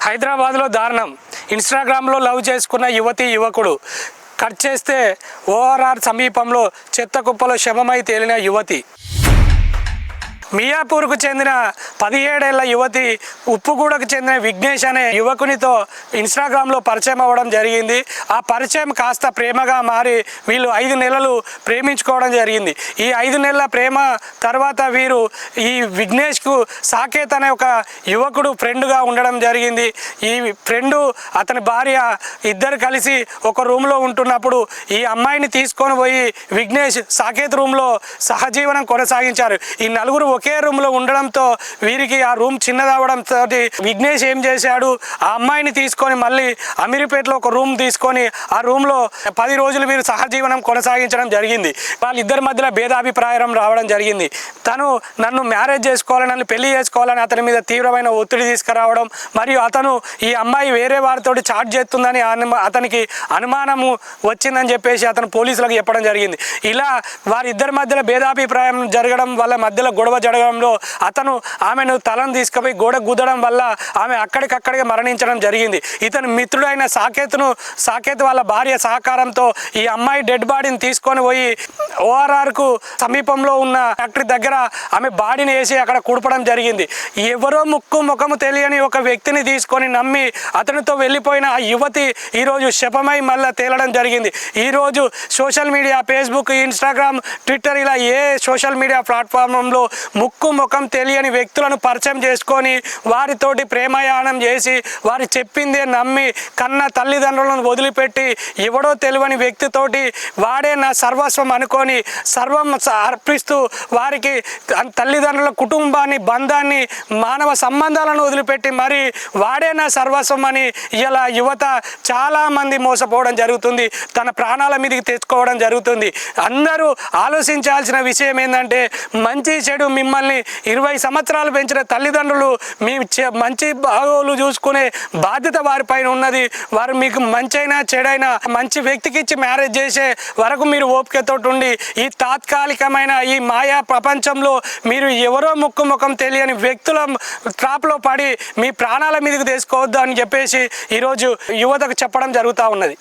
హైదరాబాద్లో దారుణం. ఇన్స్టాగ్రామ్లో లవ్ చేసుకున్న యువతి యువకుడు. కట్ చేస్తే ఓఆర్ఆర్ సమీపంలో చెత్త కుప్పలో శవమై తేలిన యువతి. మియాపూర్కు చెందిన పదిహేడేళ్ళ యువతి ఉప్పుగూడకు చెందిన విఘ్నేష్ అనే యువకునితో ఇన్స్టాగ్రామ్లో పరిచయం అవ్వడం జరిగింది. ఆ పరిచయం కాస్త ప్రేమగా మారి వీళ్ళు ఐదు నెలలు ప్రేమించుకోవడం జరిగింది. ఈ ఐదు నెలల ప్రేమ తర్వాత వీరు ఈ విఘ్నేష్కు సాకేత్ అనే ఒక యువకుడు ఫ్రెండ్గా ఉండడం జరిగింది. ఈ ఫ్రెండు అతని భార్య ఇద్దరు కలిసి ఒక రూమ్లో ఉంటున్నప్పుడు ఈ అమ్మాయిని తీసుకొని పోయి విఘ్నేష్ సాకేత్ రూమ్లో సహజీవనం కొనసాగించారు. ఈ నలుగురు ఒకే రూమ్లో ఉండడంతో వీరికి ఆ రూమ్ చిన్నదవడంతో విఘ్నేష్ ఏం చేశాడు? ఆ అమ్మాయిని తీసుకొని మళ్ళీ అమీర్పేటలో ఒక రూమ్ తీసుకొని ఆ రూమ్లో పది రోజులు వీరు సహజీవనం కొనసాగించడం జరిగింది. వాళ్ళిద్దరి మధ్యలో భేదాభిప్రాయం రావడం జరిగింది. తను నన్ను మ్యారేజ్ చేసుకోవాలని నన్ను పెళ్ళి చేసుకోవాలని అతని మీద తీవ్రమైన ఒత్తిడి తీసుకురావడం మరియు అతను ఈ అమ్మాయి వేరే వారితోటి చాట్ చేస్తుందని అను- అతనికి అనుమానము వచ్చిందని చెప్పేసి అతను పోలీసులకు చెప్పడం జరిగింది. ఇలా వారిద్దరి మధ్యలో భేదాభిప్రాయం జరగడం వల్ల మధ్యలో గొడవ జరగడంలో అతను ఆమెను తలను తీసుకుపోయి గోడ గుద్దడం వల్ల ఆమె అక్కడికక్కడికి మరణించడం జరిగింది. ఇతని మిత్రుడైన సాకేత్ను సాకేత్ వాళ్ళ భార్య సహకారంతో ఈ అమ్మాయి డెడ్ బాడీని తీసుకొని పోయి ఓఆర్ఆర్కు సమీపంలో ఉన్న ఫ్యాక్టరీ దగ్గర ఆమె బాడీని వేసి అక్కడ కుడపడం జరిగింది. ఎవరో ముక్కు ముఖము తెలియని ఒక వ్యక్తిని తీసుకొని నమ్మి అతనితో వెళ్ళిపోయిన ఆ యువతి ఈరోజు శపమై మళ్ళా తేలడం జరిగింది. ఈరోజు social media Facebook Instagram Twitter ఇలా ఏ సోషల్ మీడియా ప్లాట్ఫామ్లో ముక్కు ముఖం తెలియని వ్యక్తులను పరిచయం చేసుకొని వారితోటి ప్రేమయానం చేసి వారి చెప్పిందే నమ్మి కన్న తల్లిదండ్రులను వదిలిపెట్టి ఎవడో తెలియని వ్యక్తితోటి వాడే నా సర్వస్వం అనుకొని సర్వం అర్పిస్తూ వారికి తల్లిదండ్రుల కుటుంబాన్ని బంధాన్ని మానవ సంబంధాలను వదిలిపెట్టి మరి వాడేనా సర్వస్వం అని ఇలా యువత చాలామంది మోసపోవడం జరుగుతుంది. తన ప్రాణాల మీదకి తెచ్చుకోవడం జరుగుతుంది. అందరూ ఆలోచించాల్సిన విషయం ఏంటంటే మంచి చెడు మిమ్మల్ని ఇరవై సంవత్సరాలు పెంచిన తల్లిదండ్రులు మీ చె- మంచి బాగోలు చూసుకునే బాధ్యత వారిపైన ఉన్నది. వారు మీకు మంచైనా చెడైనా మంచి వ్యక్తికి ఇచ్చి మ్యారేజ్ చేసే వరకు మీరు ఓపికతో ఉండి ఈ తాత్కాలికమైన ఈ మాయా దేశంలో మీరు ఎవరో ముక్కు ముఖం తెలియని వ్యక్తుల ట్రాప్లో పడి మీ ప్రాణాల మీదకు తీసుకోవద్దు అని చెప్పేసి ఈరోజు యువతకు చెప్పడం జరుగుతూ ఉన్నది.